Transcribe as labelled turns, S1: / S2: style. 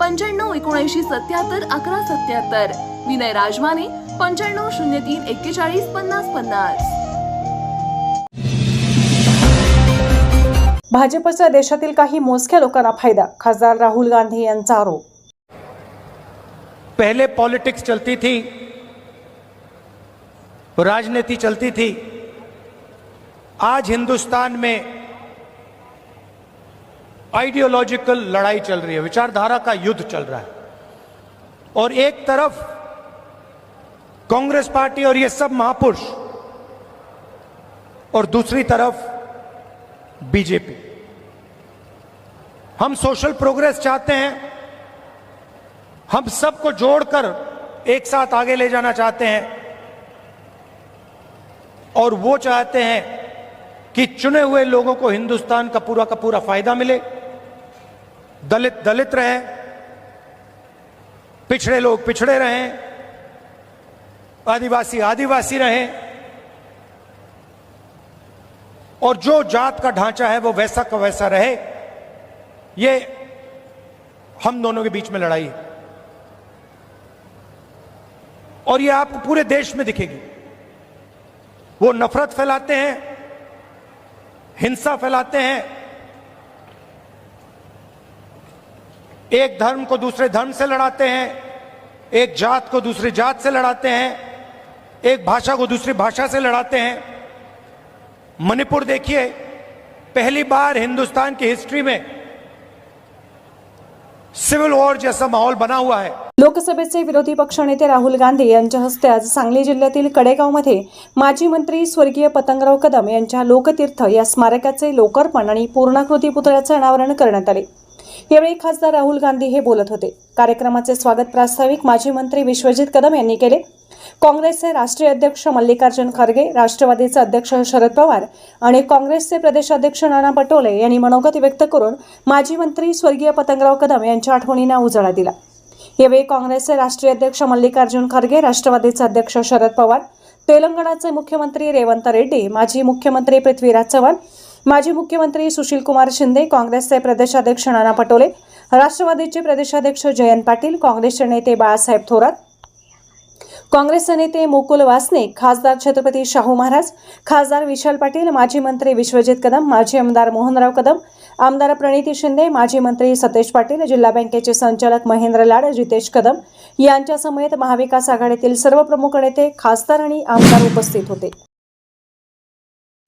S1: पंच्याण्णव एकोणऐंशी सत्याहत्तर अकरा सत्याहत्तर. विनय राजमाने पंच्याण्णव शून्य तीन एक्केचाळीस पन्नास पन्नास.
S2: भाजपचा देशातील काही मोजक्या लोकांना फायदा खासदार राहुल गांधी यांचा आरोप.
S3: पहले पॉलिटिक्स चलती थी राजनीति चलती थी। आज हिंदुस्तान में आइडियोलॉजिकल लड़ाई चल रही है, विचारधारा का युद्ध चल रहा है। और एक तरफ़ कांग्रेस पार्टी और ये सब महापुरुष, और दूसरी तरफ़ बीजेपी। हम सोशल प्रोग्रेस चाहते हैं, हम सबको जोड़कर एक साथ आगे ले जाना चाहते हैं, और वो चाहते हैं कि चुने हुए लोगों को हिंदुस्तान का पूरा का पूरा फ़ायदा मिले। दलित दलित रहे, पिछड़े लोग पिछड़े रहें, आदिवासी आदिवासी रहे, और जो जात का ढांचा है वो वैसा का वैसा रहे, ये हम दोनों के बीच में लड़ाई है। और ये आपको पूरे देश में दिखेगी। वो नफरत फैलाते हैं, हिंसा फैलाते हैं एक धर्म को दूसरे धर्म से लड़ाते हैं एक जात को दूसरी जात से लड़ाते हैं एक भाषा को दूसरी भाषा से लड़ाते हैं। मणिपुर देखिए पहली बार हिंदुस्तान की हिस्ट्री में सिविल वॉर जैसा माहौल बना हुआ है।
S2: लोकसभेचे विरोधी पक्षनेते राहुल गांधी यांच्या हस्ते आज सांगली जिल्ह्यातील कडेगावमध्ये माजी मंत्री स्वर्गीय पतंगराव कदम यांच्या लोकतीर्थ या स्मारकाचे लोकार्पण आणि पूर्णाकृती पुतळ्याचे अनावरण करण्यात आले. यावेळी खासदार राहुल गांधी हे बोलत होते. कार्यक्रमाचे स्वागत प्रास्ताविक माजी मंत्री विश्वजित कदम यांनी केले. काँग्रेसचे राष्ट्रीय अध्यक्ष मल्लिकार्जुन खरगे राष्ट्रवादीचे अध्यक्ष शरद पवार आणि काँग्रेसचे प्रदेशाध्यक्ष नाना पटोले यांनी मनोगत व्यक्त करून माजी मंत्री स्वर्गीय पतंगराव कदम यांच्या आठवणींना उजाळा दिला. यावेळी काँग्रेसचे राष्ट्रीय अध्यक्ष मल्लिकार्जुन खरगे राष्ट्रवादीचे अध्यक्ष शरद पवार तेलंगणाचे मुख्यमंत्री रेवंत रेड्डी माजी मुख्यमंत्री पृथ्वीराज चव्हाण माजी मुख्यमंत्री सुशीलकुमार शिंदे काँग्रेसचे प्रदेशाध्यक्ष नाना पटोले राष्ट्रवादीचे प्रदेशाध्यक्ष जयंत पाटील काँग्रेसचे नेते बाळासाहेब थोरात काँग्रेसचे नेते मुकुल वासनिक खासदार छत्रपती शाहू महाराज खासदार विशाल पाटील माजी मंत्री विश्वजित कदम माजी आमदार मोहनराव कदम आमदार प्रणिती शिंदे माजी मंत्री सतेज पाटील जिल्हा बँकेचे संचालक महेंद्र लाड जितेश कदम यांच्यासमवेत महाविकास आघाडीतील सर्व प्रमुख नेते खासदार आणि आमदार उपस्थित होते.